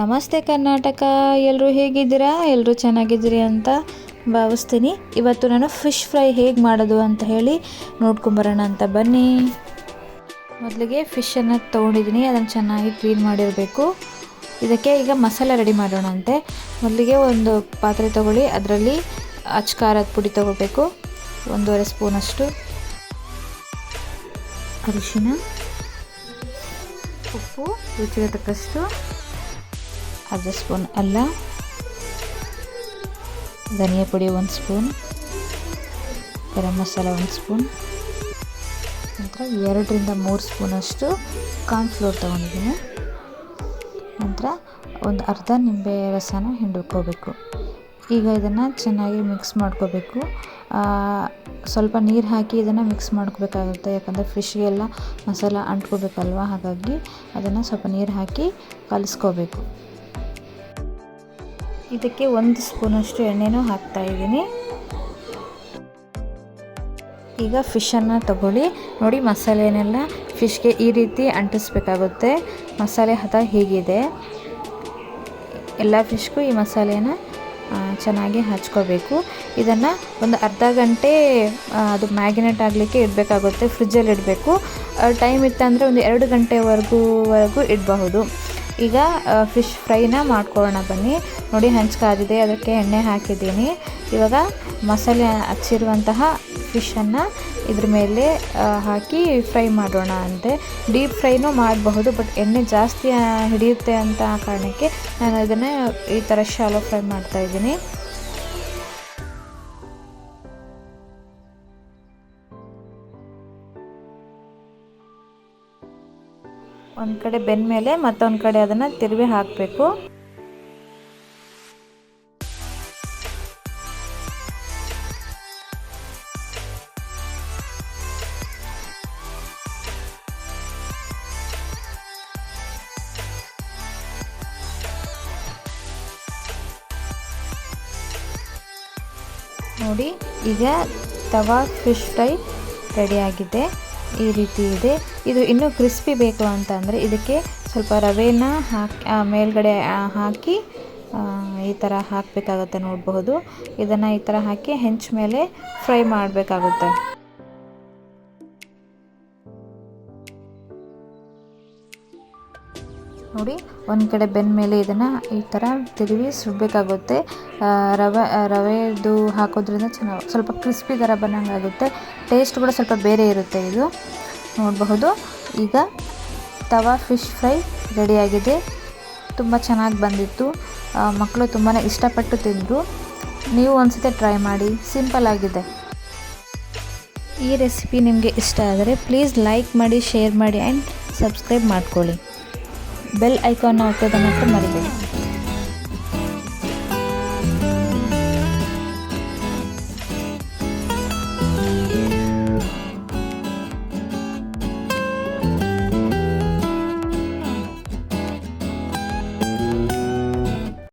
ನಮಸ್ತೆ ಕರ್ನಾಟಕ ಎಲ್ಲರೂ ಹೇಗಿದ್ದೀರಾ? ಎಲ್ಲರೂ ಚೆನ್ನಾಗಿದ್ದೀರಿ ಅಂತ ಭಾವಿಸ್ತೀನಿ. ಇವತ್ತು ನಾನು ಫಿಶ್ ಫ್ರೈ ಹೇಗೆ ಮಾಡೋದು ಅಂತ ಹೇಳಿ ನೋಡ್ಕೊಂಬರೋಣ ಅಂತ ಬನ್ನಿ. ಮೊದಲಿಗೆ ಫಿಶನ್ನು ತೊಗೊಂಡಿದ್ದೀನಿ. ಅದನ್ನು ಚೆನ್ನಾಗಿ ಕ್ಲೀನ್ ಮಾಡಿರಬೇಕು. ಇದಕ್ಕೆ ಈಗ ಮಸಾಲೆ ರೆಡಿ ಮಾಡೋಣ ಅಂತೆ. ಮೊದಲಿಗೆ ಒಂದು ಪಾತ್ರೆ ತೊಗೊಳ್ಳಿ. ಅದರಲ್ಲಿ ಅಚ್ಕಾರದ ಪುಡಿ ತಗೋಬೇಕು. ಒಂದೂವರೆ ಸ್ಪೂನಷ್ಟು ಅರಿಶಿನ, ಉಪ್ಪು, ರುಚಿಗೆ ತಕ್ಕಷ್ಟು. ಅರ್ಧ ಸ್ಪೂನ್ ಅಲ್ಲ ಧನಿಯಾ ಪುಡಿ ಒಂದು ಸ್ಪೂನ್ ಗರಂ ಮಸಾಲ ಒಂದು ಸ್ಪೂನ್ ನಂತರ ಎರಡರಿಂದ ಮೂರು ಸ್ಪೂನಷ್ಟು ಕಾರ್ನ್ಫ್ಲೋರ್ ತೊಗೊಂಡಿದ್ದೀನಿ. ನಂತರ ಒಂದು ಅರ್ಧ ನಿಂಬೆ ರಸನ ಹಿಂಡ್ಕೋಬೇಕು. ಈಗ ಇದನ್ನು ಚೆನ್ನಾಗಿ ಮಿಕ್ಸ್ ಮಾಡ್ಕೋಬೇಕು. ಸ್ವಲ್ಪ ನೀರು ಹಾಕಿ ಇದನ್ನು ಮಿಕ್ಸ್ ಮಾಡ್ಕೋಬೇಕಾಗುತ್ತೆ. ಯಾಕಂದರೆ ಫಿಶ್ಗೆಲ್ಲ ಮಸಾಲ ಅಂಟ್ಕೋಬೇಕಲ್ವ? ಹಾಗಾಗಿ ಅದನ್ನು ಸ್ವಲ್ಪ ನೀರು ಹಾಕಿ ಕಲಿಸ್ಕೋಬೇಕು. ಇದಕ್ಕೆ ಒಂದು ಸ್ಪೂನಷ್ಟು ಎಣ್ಣೆನೂ ಹಾಕ್ತಾ ಇದ್ದೀನಿ. ಈಗ ಫಿಶನ್ನು ತಗೊಳ್ಳಿ. ನೋಡಿ ಮಸಾಲೆನೆಲ್ಲ ಫಿಶ್ಗೆ ಈ ರೀತಿ ಅಂಟಿಸ್ಬೇಕಾಗುತ್ತೆ. ಮಸಾಲೆ ಹದ ಹೀಗಿದೆ. ಎಲ್ಲ ಫಿಶ್ಗೂ ಈ ಮಸಾಲೆನ ಚೆನ್ನಾಗಿ ಹಚ್ಕೋಬೇಕು. ಇದನ್ನು ಒಂದು ಅರ್ಧ ಗಂಟೆ ಅದು ಮ್ಯಾಗಿನೇಟ್ ಆಗಲಿಕ್ಕೆ ಇಡಬೇಕಾಗುತ್ತೆ, ಫ್ರಿಜ್ಜಲ್ಲಿ ಇಡಬೇಕು. ಟೈಮ್ ಇತ್ತಂದರೆ ಒಂದು ಎರಡು ಗಂಟೆವರೆಗೂವರೆಗೂ ಇಡಬಹುದು. ಈಗ ಫಿಶ್ ಫ್ರೈನ ಮಾಡ್ಕೊಳ್ಳೋಣ ಬನ್ನಿ. ನೋಡಿ ಹಂಚ್ಕಾದಿದೆ ಅದಕ್ಕೆ ಎಣ್ಣೆ ಹಾಕಿದ್ದೀನಿ. ಇವಾಗ ಮಸಾಲೆ ಹಚ್ಚಿರುವಂತಹ ಫಿಶನ್ನು ಇದ್ರ ಮೇಲೆ ಹಾಕಿ ಫ್ರೈ ಮಾಡೋಣ ಅಂತೆ. ಡೀಪ್ ಫ್ರೈನೂ ಮಾಡಬಹುದು ಬಟ್ ಎಣ್ಣೆ ಜಾಸ್ತಿ ಹಿಡಿಯುತ್ತೆ ಅಂತ ಕಾರಣಕ್ಕೆ ನಾನು ಅದನ್ನು ಈ ಥರ ಶಾಲೋ ಫ್ರೈ ಮಾಡ್ತಾಯಿದ್ದೀನಿ ಒಂದು ಕಡೆ ಬೆಂದ ಮೇಲೆ ಮತ್ತೊಂದು ಕಡೆ ಅದನ್ನು ತಿರುವಿ ಹಾಕಬೇಕು. ನೋಡಿ, ಈಗ ತವಾ ಫಿಶ್ ಫ್ರೈ ರೆಡಿಯಾಗಿದೆ ಈ ರೀತಿ ಇದೆ. ಇದು ಇನ್ನೂ ಕ್ರಿಸ್ಪಿ ಬೇಕು ಅಂತ ಅಂದರೆ ಇದಕ್ಕೆ ಸ್ವಲ್ಪ ರವೆನ ಹಾಕಿ ಮೇಲ್ಗಡೆ ಹಾಕಿ ಈ ಥರ ಹಾಕಬೇಕಾಗುತ್ತೆ ನೋಡಬಹುದು. ಇದನ್ನು ಈ ಥರ ಹಾಕಿ ಹೆಂಚು ಮೇಲೆ ಫ್ರೈ ಮಾಡಬೇಕಾಗುತ್ತೆ. ನೋಡಿ, ಒಂದು ಕಡೆ ಬೆಂದ ಮೇಲೆ ಇದನ್ನು ಈ ಥರ ತಿರುವಿ ಸುಡಬೇಕಾಗುತ್ತೆ. ರವೆ ರವೆದು ಹಾಕೋದ್ರಿಂದ ಚೆನ್ನಾಗಿ ಸ್ವಲ್ಪ ಕ್ರಿಸ್ಪಿ ಥರ ಬಂದಂಗಾಗುತ್ತೆ. ಟೇಸ್ಟ್ ಕೂಡ ಸ್ವಲ್ಪ ಬೇರೆ ಇರುತ್ತೆ ಇದು. ನೋಡಬಹುದು. ಈಗ ತವಾ ಫಿಶ್ ಫ್ರೈ ರೆಡಿಯಾಗಿದೆ ತುಂಬ ಚೆನ್ನಾಗಿ ಬಂದಿತ್ತು. ಮಕ್ಕಳು ತುಂಬಾ ಇಷ್ಟಪಟ್ಟು ತಿಂದರು. ನೀವು ಒಂದ್ಸತಿ ಟ್ರೈ ಮಾಡಿ. ಸಿಂಪಲ್ ಆಗಿದೆ. ಈ ರೆಸಿಪಿ ನಿಮಗೆ ಇಷ್ಟ ಆದರೆ ಪ್ಲೀಸ್ ಲೈಕ್ ಮಾಡಿ, ಶೇರ್ ಮಾಡಿ ಆ್ಯಂಡ್ ಸಬ್ಸ್ಕ್ರೈಬ್ ಮಾಡ್ಕೊಳ್ಳಿ. ಬೆಲ್ ಐಕಾನ್ ಹಾಕೋದನ್ನು ಮಾತ್ರ ಮರಿಬೇಡಿ